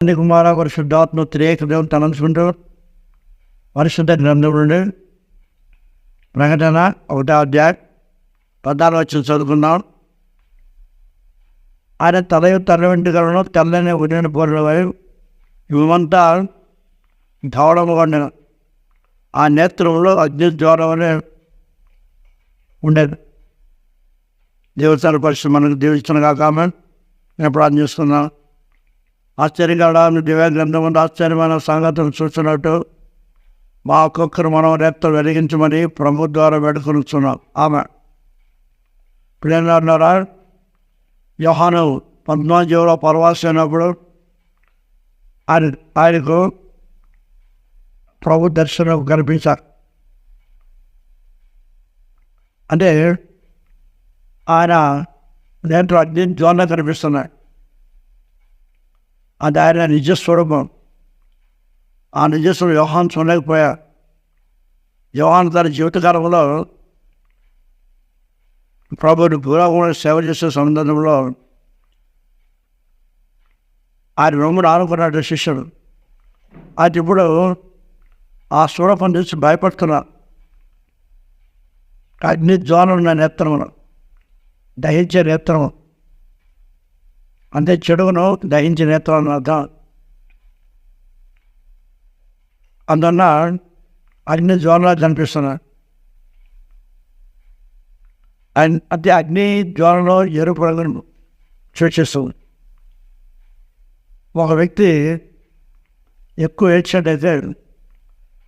తండ్రి కుమార పరిశుద్ధాత్మ త్రేక దేవుని తలంచుకుంటూ పరిశుద్ధ గ్రంథం నుండి ప్రకటన ఒకటో అధ్యాయం పద్నాలుగు వచ్చిన చదువుకున్నాం ఆయన తలయు తల వెంట్రుకలను తెల్లని ఉదయం పోరులవై ఇవంతా ధవడము వండిన ఆ నేత్రంలో అగ్ని జ్వరం అనే ఉండేది. దేవస్థాన పరిస్థితి మనకు దీవించిన కాక నేను ప్రార్థన చేస్తున్నాను ఆశ్చర్యకరమైన దివ్య గ్రంథం ఉంది ఆశ్చర్యమైన సంగతులు చూస్తున్నట్టు మా ఒక్కొక్కరు మనం రేప్తలు వెలిగించమని ప్రభు ద్వారా వేడుకొనిస్తున్నాం ఆమె పిల్లన్నారా యోహాను పద్నాలుగు జీవులో పరవాసి అయినప్పుడు ఆయన ఆయనకు ప్రభు దర్శనం కనిపించారు అంటే ఆయన దేంట్లో అగ్ని జ్వాల కనిపిస్తున్నాయి. అది ఆయన నిజస్వరూపం ఆ నిజస్వరం యోహాన్ చూడలేకపోయా యోహాన్ తన జీవితకాలంలో ప్రభుని పూర్వకుండా సేవ చేసే సందర్భంలో ఆయన రొమ్మును ఆనుకున్నాడు శిష్యుడు అది ఇప్పుడు ఆ స్వరూపం చూసి భయపడుతున్నా. అగ్ని జ్వాలను నా నేత్రమును. దహించే నేత్రము. అంటే చెడును దహించి నేత్రాలను అర్థం అందువల్ల అగ్ని జ్వాలలా కనిపిస్తున్నాడు అండ్ అంటే అగ్ని జ్వాలలో ఎరుపు రంగును సూచిస్తుంది. ఒక వ్యక్తి ఎక్కువ ఏడ్చినట్టయితే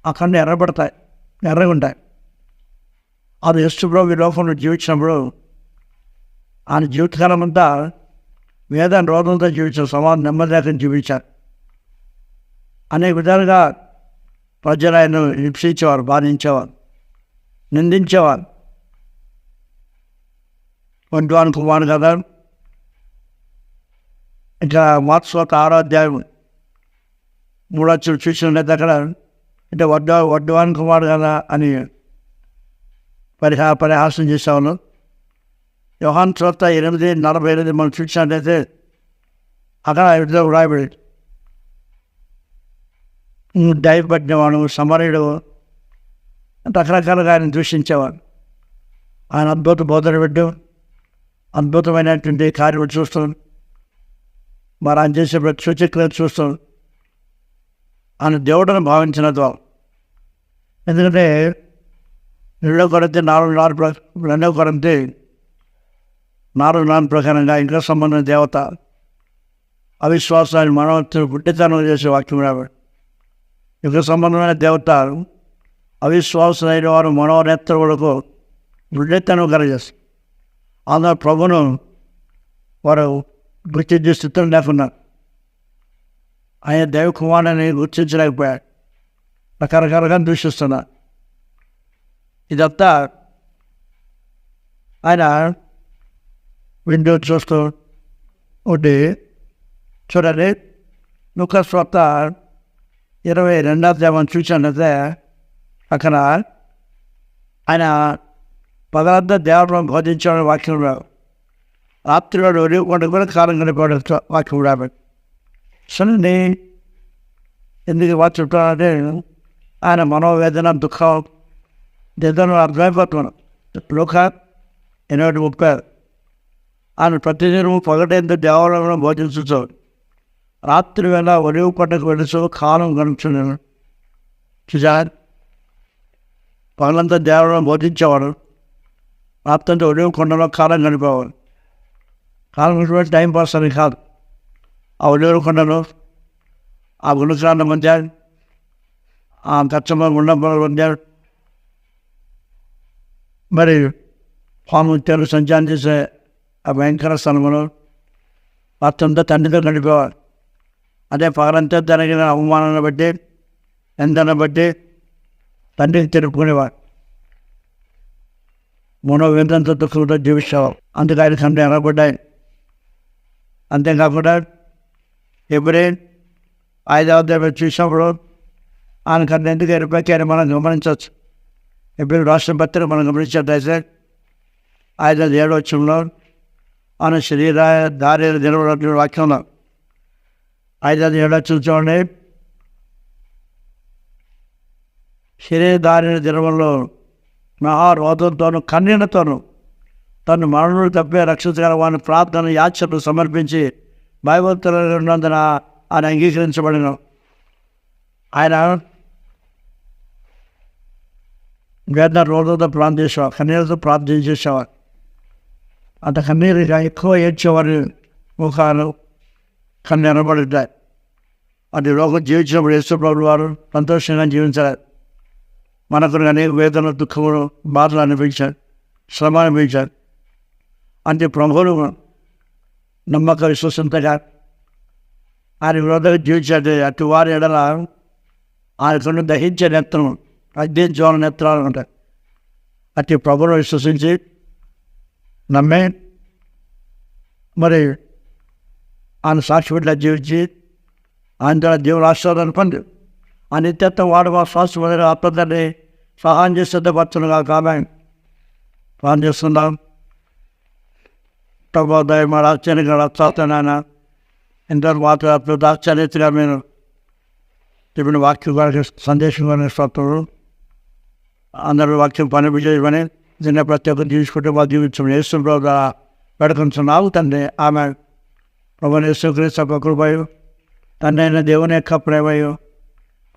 ఆ కన్ను ఎర్రబడతాయి ఎర్రగా ఉంటాయి అది యశ్వ్రభు ఈ లోపంలో జీవించినప్పుడు ఆయన జీవితకాలం అంతా వేదాన్ని రోగంతో చూపించారు సమాజం నెమ్మది లేకుండా జీవించారు అనేక విధాలుగా ప్రజలు ఆయన హింసించేవారు బాధించేవారు నిందించేవారు. వంటివాని కుమారు కదా. ఇంకా మాత్స్వత ఆరాధ్యాయం మూడొచ్చులు చూసినట్టు అక్కడ అంటే వడ్డ వడ్డవాన్ కుమారు కదా అని పరిహా పరిహాసం చేసేవాళ్ళు. యోహాన్ చోత ఎనిమిది నలభై ఎనిమిది మనం చూసినట్లయితే అక్కడ ఎనిమిదో రాయబడి దయపడినవాడు సమరయుడు రకరకాలుగా ఆయన దూషించేవాడు ఆయన అద్భుత బోధన పెట్టు అద్భుతమైనటువంటి కార్యం చూస్తాం మరి ఆయన చేసే ప్రతి సూచక్రియలు చూస్తాం ఆయన దేవుడని భావించిన ద్వారా ఎందుకంటే రెండో కొరంతే నాలుగు నాలుగు రెండో కొరంతే నాలుగు నాన్ ప్రకారంగా ఇంకా సంబంధం దేవత అవిశ్వాసాన్ని మనవంతులు గుడ్డితనం చేసే వాక్యం రాబడి యుగ సంబంధమైన దేవత అవిశ్వాసులైన వారు మనోనేత్రులకు పుట్టితనం కలిగేస్తారు అందరు ప్రభును వారు గుర్తించే స్థితిలో లేకున్నారు. ఆయన దేవకుమారుని గుర్తించలేకపోయాడు రకరకాలుగా దూషిస్తున్నారు. ఇదంతా ఆయన విండో చూస్తూ ఒకటి చూడండి నుక స్వత ఇరవై రెండవ దేవం చూసినట్లయితే అక్కడ ఆయన పదార్థ దేవరం బోధించడం వాక్యం రావు రాత్రివాడు ఒడికొండ కూడా కాలం గడిపాడు వాక్యం రాబట్టి సరే ఎందుకు వాక్యం చెప్తానంటే ఆయన మనోవేదన దుఃఖం ఇద్దరు అర్థమైపోతున్నాను లోక ఎనభై ముప్పై ఆయన ప్రతిదినం పగటేంత దేవాలయంలో బోధించు రాత్రి వేళ ఒలివు పట్టకు వెలుసు కాలం గడుపుతున్నాను చూసారు పగలంతా దేవాలయం బోధించేవాడు రాత్రి అంతా కొండలో కాలం గడిపేవాడు. కాలం గడిపే టైం పాస్ అని కాదు. ఆ ఒలివు కొండలో ఆ గుణకాండ మధ్య ఆ కచ్చమ్మ గుండంపల మధ్య మరి పాము తెలు సంచారం చేసే భయంకర స్థలంలో మొత్తంతో తండ్రితో గడిపేవారు అదే పగలంతా జరిగిన అవమానాన్ని బట్టి ఎంతను బట్టి తండ్రికి తెలుపుకునేవారు మనో వింతంతో దుఃఖంతో జీవించేవారు అందుకు ఆయన కంటే ఎనబడ్డాయి అంతేకాకుండా ఎప్పుడే ఐదవ దేవ చూసినప్పుడు ఆయన కన్నా ఎందుకు ఎరిపోయి మనం గమనించవచ్చు ఎప్పుడు రాష్ట్ర పత్రిక మనం గమనించినట్లయితే ఐదు ఏడు వచ్చంలో ఆయన శరీర దారి నిలబడిన వాక్యంలో ఐదది శరీర చూసుకోండి శరీరధారిన మహా మహారోధంతోను కన్నీళ్ళతోను తను మరణులు తప్పే రక్షించగల వాని ప్రార్థన యాచనలు సమర్పించి భయభక్తులు ఉన్నందున ఆయన అంగీకరించబడిన. ఆయన వేద రోజులతో ప్రార్థన చేసేవారు కన్నీళ్ళతో ప్రార్థన చేసేవారు అంతకన్నా ఎక్కువ ఏడ్చేవారు ముఖాలు కన్ను ఎనబడుతాయి అది లోకం జీవించినప్పుడు యేసుప్రభులు వారు సంతోషంగా జీవించారు మనకు అనేక వేదన దుఃఖములు బాధలు అనిపించారు శ్రమ అనిపించారు అంటే ప్రభువులు నమ్మక విశ్వసంతగా ఆయన విరోధంగా జీవించాడు అటు వారి ఎడల ఆయనకు దహించే నేత్రం అగ్ని జ్వాల నేత్రాలు ఉంటాయి అటు ప్రభువును విశ్వసించి నమ్మే. మరి ఆయన సాక్షి బిడ్డ జీవించి ఆయన ద్వారా దేవుడు ఆశీర్వాదాన్ని పొంది ఆ నిత్యత్వం వాడు మా శ్వాస ఆత్మదాన్ని సహాయం చేసి సిద్ధపరచునుగా ఆమె ప్లాన్ చేస్తున్నాం. ప్రభోదయ మా రాజ్యానికి రక్షాతనాయన ఎందరు మాత్రం ఆశ్చర్యతగా నేను చెప్పిన వాక్యం కూడా సందేశం కూడా స్తోత్రులు అందరూ వాక్యం పని చేయమని నిన్న ప్రత్యేకం తీసుకుంటే మా జీవించమని వేస్తుండ్రో ద్వారా పెడుకుంటున్నావు తండ్రి. ఆమె ప్రభు యేసుక్రీస్తు కృపయు. తండ్రి అయిన దేవుని యొక్క ప్రేమయు.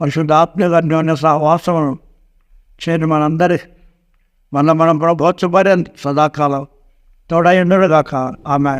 పరిశుద్ధ ఆత్మీయ అన్యోన్య సహవాసమును చేయని మనందరి మన మనం ప్రభోత్సపరి సదాకాలం తోడైండుగాక ఆమె